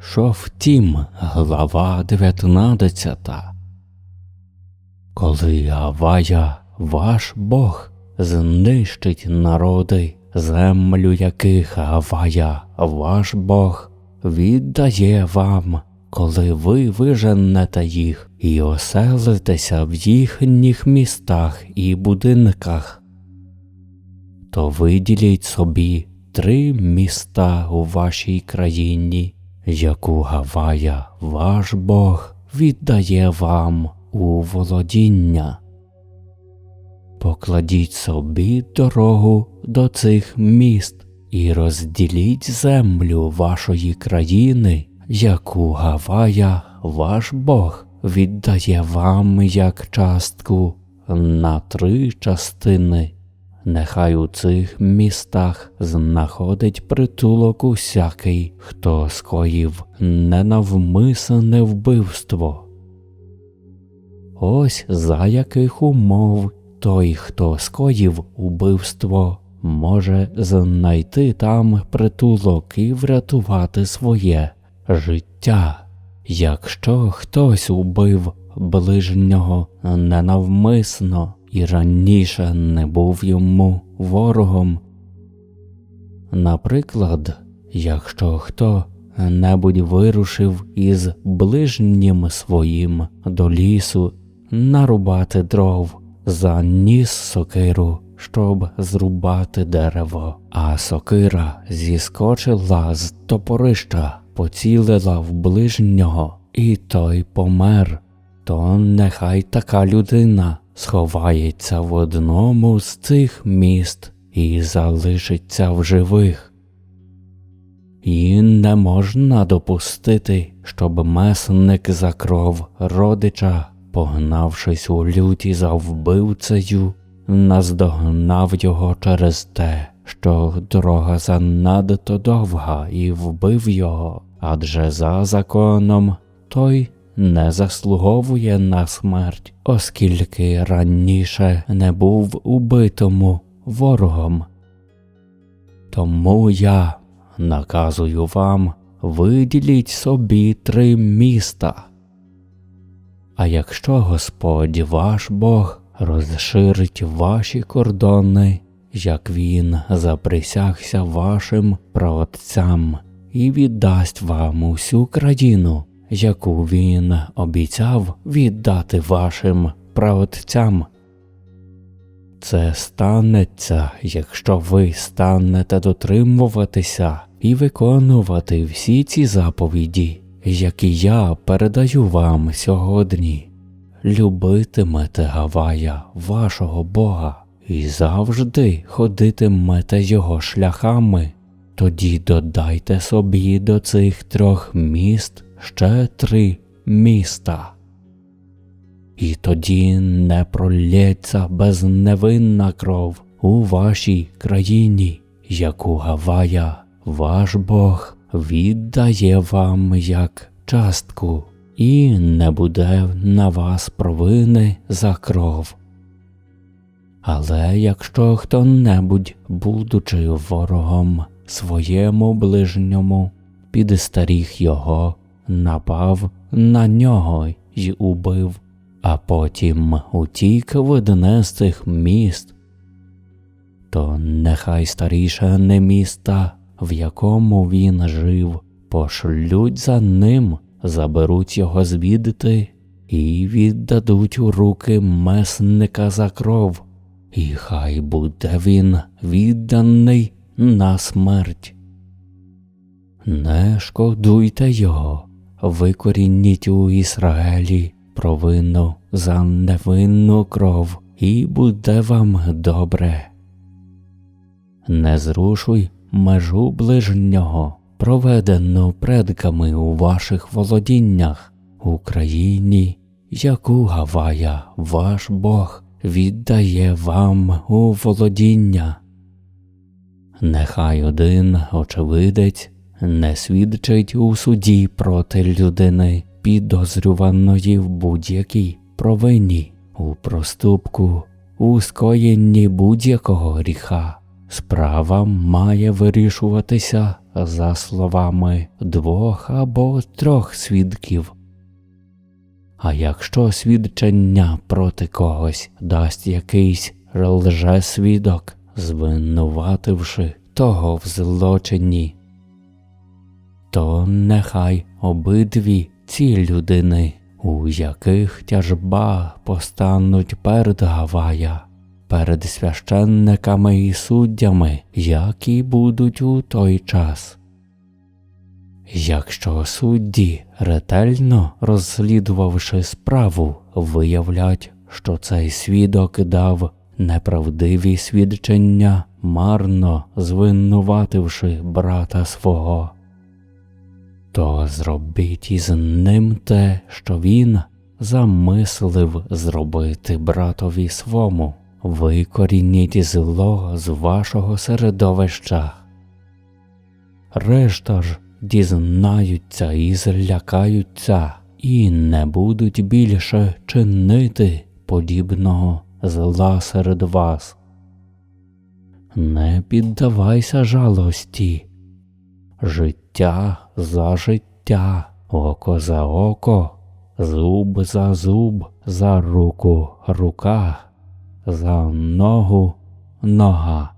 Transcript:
Що втім, глава 19. Коли Авая, ваш Бог, знищить народи, землю яких Авая, ваш Бог, віддає вам, коли ви виженете їх і оселитеся в їхніх містах і будинках, то виділіть собі три міста у вашій країні, яку Гавая, ваш Бог, віддає вам у володіння. Покладіть собі дорогу до цих міст і розділіть землю вашої країни, яку Гавая, ваш Бог, віддає вам як частку на три частини. Нехай у цих містах знаходить притулок усякий, хто скоїв ненавмисне вбивство. Ось за яких умов той, хто скоїв убивство, може знайти там притулок і врятувати своє життя. Якщо хтось убив ближнього ненавмисно і раніше не був йому ворогом. Наприклад, якщо хто небудь вирушив із ближнім своїм до лісу нарубати дров, заніс сокиру, щоб зрубати дерево, а сокира зіскочила з топорища, поцілила в ближнього, і той помер, то нехай така людина сховається в одному з цих міст і залишиться в живих. І не можна допустити, щоб месник за кров родича, погнавшись у люті за вбивцею, наздогнав його через те, що дорога занадто довга і вбив його, адже за законом той не заслуговує на смерть, оскільки раніше не був убитому ворогом. Тому я наказую вам виділіть собі три міста. А якщо Господь ваш Бог розширить ваші кордони, як він заприсягся вашим праотцям і віддасть вам усю країну, яку він обіцяв віддати вашим праотцям. Це станеться, якщо ви станете дотримуватися і виконувати всі ці заповіді, які я передаю вам сьогодні. Любитимете Гавая, вашого Бога, і завжди ходитимете його шляхами. Тоді додайте собі до цих трьох міст ще три міста. І тоді не пролється безневинна кров у вашій країні, яку Гавая, ваш Бог, віддає вам як частку, і не буде на вас провини за кров. Але якщо хто небудь, будучи ворогом своєму ближньому, підстаріг його, напав на нього й убив, а потім утік в цих міст, то нехай старіше не міста, в якому він жив, пошлють за ним, заберуть його звідти і віддадуть у руки месника за кров, і хай буде він відданий на смерть. Не шкодуйте його, викорініть у Ізраїлі провину за невинну кров, і буде вам добре. Не зрушуй межу ближнього, проведену предками у ваших володіннях, Україні, яку Гавая, ваш Бог, віддає вам у володіння. Нехай один очевидець не свідчить у суді проти людини, підозрюваної в будь-якій провині, у проступку, у скоєнні будь-якого гріха. Справа має вирішуватися за словами двох або трьох свідків. А якщо свідчення проти когось дасть якийсь лжесвідок, звинувативши того в злочині, то нехай обидві ці людини, у яких тяжба постануть перед Гавая, перед священниками і суддями, які будуть у той час. Якщо судді, ретельно розслідувавши справу, виявлять, що цей свідок дав неправдиві свідчення, марно звинувативши брата свого, то зробіть із ним те, що він замислив зробити братові свому, викорініть зло з вашого середовища. Решта ж дізнаються і злякаються, і не будуть більше чинити подібного зла серед вас. Не піддавайся жалості, життя за життя, око за око, зуб за зуб, за руку рука, за ногу нога.